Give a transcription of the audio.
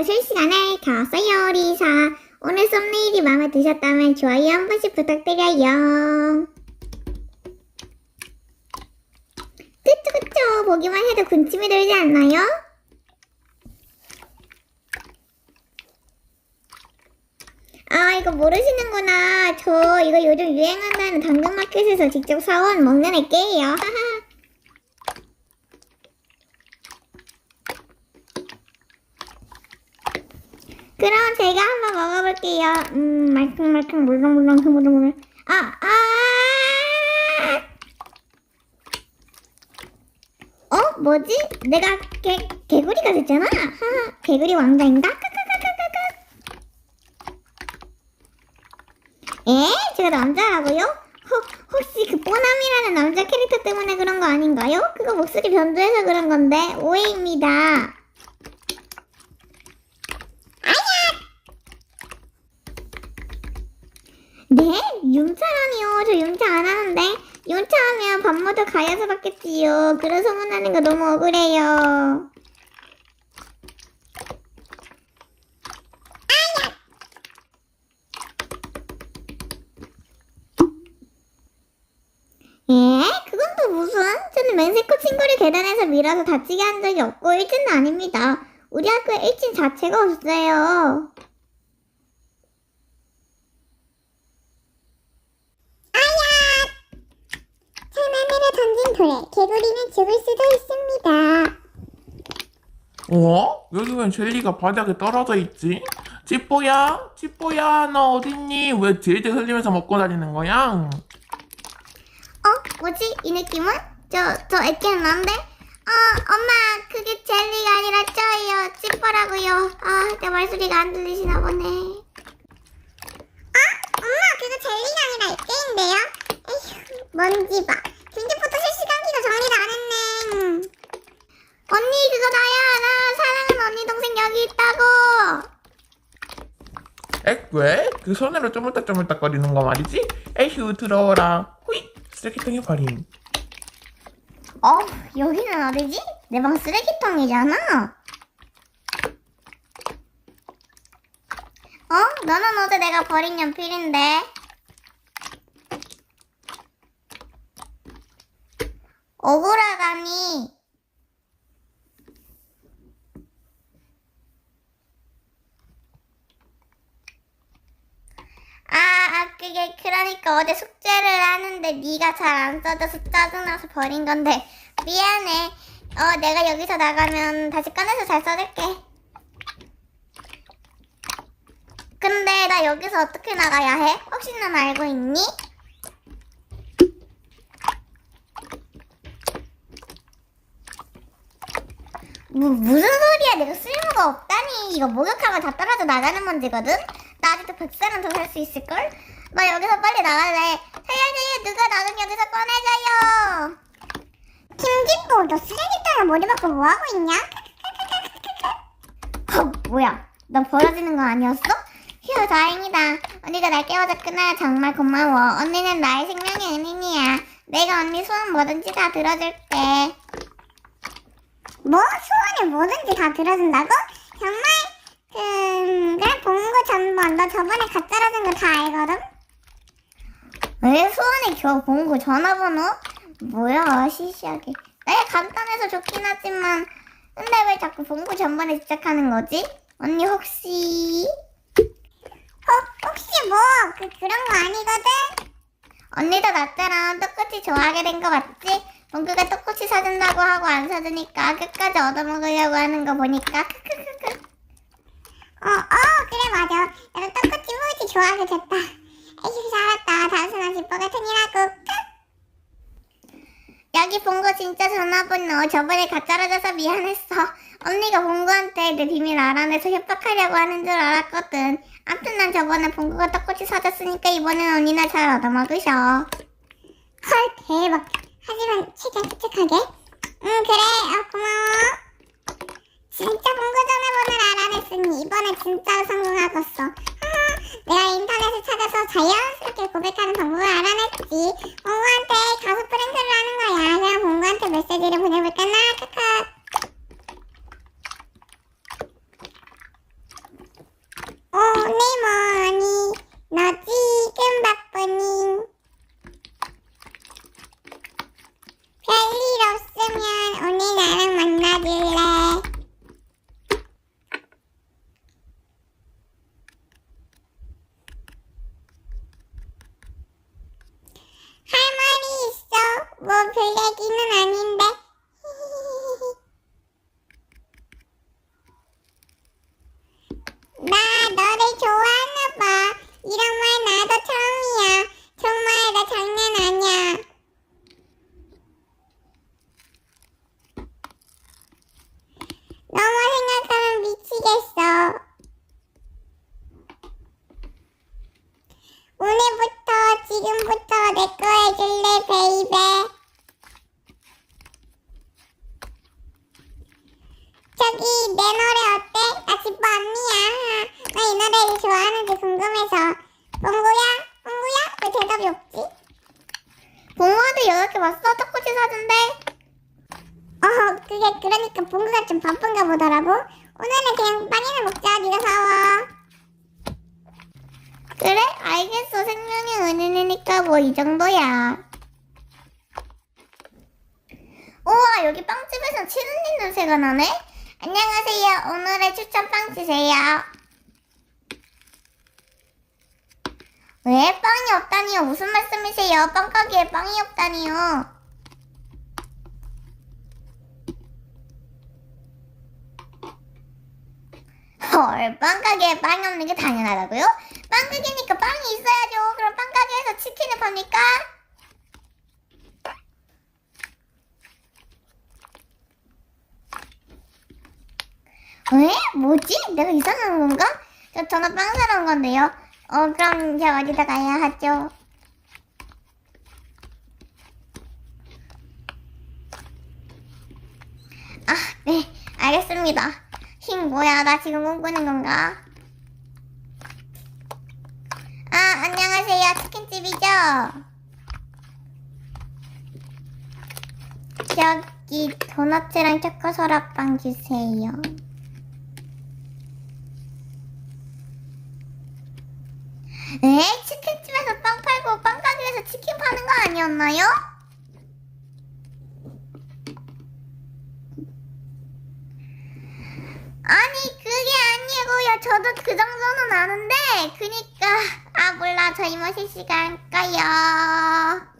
오늘도 실시간에 켰어요 리사. 오늘 썸네일이 마음에 드셨다면 좋아요 한 번씩 부탁드려요. 그쵸 그쵸. 보기만 해도 군침이 돌지 않나요? 아 이거 모르시는구나. 저 이거 요즘 유행한다는 당근마켓에서 직접 사온 먹는 애게예요. 하하 그럼 제가 한번 먹어볼게요. 음, 말캉말캉, 물렁물렁, 흐물흐물. 아, 아! 어? 뭐지? 내가 개, 개구리가 됐잖아? 하하, 개구리 왕자인가? 에? 제가 남자라고요? 혹, 혹시 그 뽀남이라는 남자 캐릭터 때문에 그런 거 아닌가요? 그거 목소리 변조해서 그런 건데, 오해입니다. 네? 융차라니요. 저 융차 안 하는데. 밥 먹어 가야서 받겠지요. 그런 소문나는 거 너무 억울해요. 예? 그건 또 무슨? 저는 맹세코 친구를 계단에서 밀어서 다치게 한 적이 없고 일진은 아닙니다. 우리 학교에 일진 자체가 없어요. 살마미를 던진 돌에 개구리는 죽을 수도 있습니다. 어? 여기 웬 젤리가 바닥에 떨어져 있지? 찌뽀야? 찌뽀야 너 어딨니? 왜 젤리 흘리면서 먹고 다니는 거야? 어? 뭐지? 이 느낌은? 저, 저 애견 난데? 어, 엄마, 그게 젤리가 아니라 쪄예요. 찌퍼라고요. 아, 내 말소리가 안 들리시나 보네. 아, 엄마, 그거 젤리가 아니라 애견인데요? 에휴, 먼지 봐. 김치포터 실시간기가 정리를 안 했네. 언니, 그거 나야. 나 사랑하는 언니 동생 여기 있다고. 에? 왜? 그 손으로 쪼물딱쪼물딱 거리는 거 말이지? 에휴 들어오라 후이 쓰레기통에 버림 어, 여기는 어디지? 내 방 쓰레기통이잖아. 어? 너는 어제 내가 버린 연필인데. 억울하다니. 아, 아, 그게 그러니까 어제 숙제를 하는데 네가 잘 안 써줘서 짜증나서 버린 건데 미안해. 어, 내가 여기서 나가면 다시 꺼내서 잘 써줄게. 근데 나 여기서 어떻게 나가야 해? 혹시 넌 알고 있니? 뭐, 무슨 소리야? 내가 쓸모가 없다니. 이거 목욕하면 다 떨어져 나가는 먼지거든? 나 아직도 백살은 더 살 수 있을걸? 나 여기서 빨리 나갈래. 살려줘요. 누가 나좀 여기서 꺼내줘요. 김진보, 너 쓰레기통에 머리 박고 뭐하고 있냐? 어, 뭐야? 너 벌어지는 거 아니었어? 휴, 다행이다. 언니가 날 깨워줬구나. 정말 고마워. 언니는 나의 생명의 은인이야. 내가 언니 소원 뭐든지 다 들어줄게. 뭐? 소원 을 뭐든지 다 들어준다고? 정말? 음, 그래, 본거 전부. 너 저번에 가짜로 준거다 알거든? 왜 소원이 겨우 본거 전화번호? 뭐야, 시시하게. 내가 간단해서 좋긴 하지만, 근데 왜 자꾸 본거 전번에 집착하는 거지? 언니 혹시... 어, 혹시 뭐, 그, 그런 거 아니거든? 언니도 나처럼 똑같이 좋아하게 된 거 맞지? 봉구가 떡꼬치 사준다고 하고 안 사주니까 끝까지 얻어먹으려고 하는 거 보니까 크크크크. 어, 어, 그래 맞아. 나도 떡꼬치 무지 좋아하게 됐다. 에휴 잘했다. 단순한 집보 같은 이라고. 여기 봉구 진짜 전화번호. 저번에 가짜로 줘서 미안했어. 언니가 봉구한테 내 비밀 알아내서 협박하려고 하는 줄 알았거든. 아무튼 난 저번에 봉구가 떡꼬치 사줬으니까 이번엔 언니나 잘 얻어먹으셔. 헐 대박 하지만 최대한 솔직하게. 응 그래. 어, 고마워. 진짜 본거 전화번호를 알아냈으니 이번에 진짜로 하하 내가 인터넷을 찾아서 자연스럽게 고백하는 방법을 알아냈지 봉구한테 가수 프랭크를 하는 거야 그냥 봉구한테 메시지를 보내볼까나 크크 별일 없으면 오늘 나랑 만나줄래? 할 말이 있어. 뭐 별 얘기는 아닌데. 나 너를 좋아하나 봐. 이런 말 나도 처음이야. 정말 나 장난 아니야. 너무 생각하면 미치겠어. 오늘부터 지금부터 내 거 해줄래 베이베 저기 내 노래 어때? 나 지뽀 언니야 나 이 노래를 좋아하는지 궁금해서 봉구야? 봉구야? 왜 대답이 없지? 봉구한테 연락해 왔어? 떡꼬치 사준대 어 그게 그러니까 봉구가 좀 바쁜가 보더라고 오늘은 그냥 빵이나 먹자 네가 사와 그래? 알겠어. 생명의 은인이니까 뭐 이 정도야. 우와, 여기 빵집에서 치느님 냄새가 나네? 안녕하세요. 오늘의 추천 빵 주세요. 왜? 빵이 없다니요? 무슨 말씀이세요? 빵가게에 빵이 없다니요? 헐, 빵가게에 빵이 없는 게 당연하다고요? 빵가게니까 빵이 있어야죠. 그럼 빵가게에서 치킨을 팝니까? 왜? 뭐지? 내가 이상한 건가? 저 저는 빵 사러 온 건데요. 어, 그럼 제가 어디다 가야 하죠? 아, 네, 알겠습니다. 힝, 뭐야, 나 지금 꿈꾸는 건가? 아, 안녕하세요. 치킨집이죠? 저기 도넛이랑 초코 소라빵 주세요. 에? 치킨집에서 빵 팔고 빵 가게에서 치킨 파는 거 아니었나요? 아니 그게 아니고요. 저도 그 정도는 아는데 그니까 아 몰라 저 이모씨 시간 까요.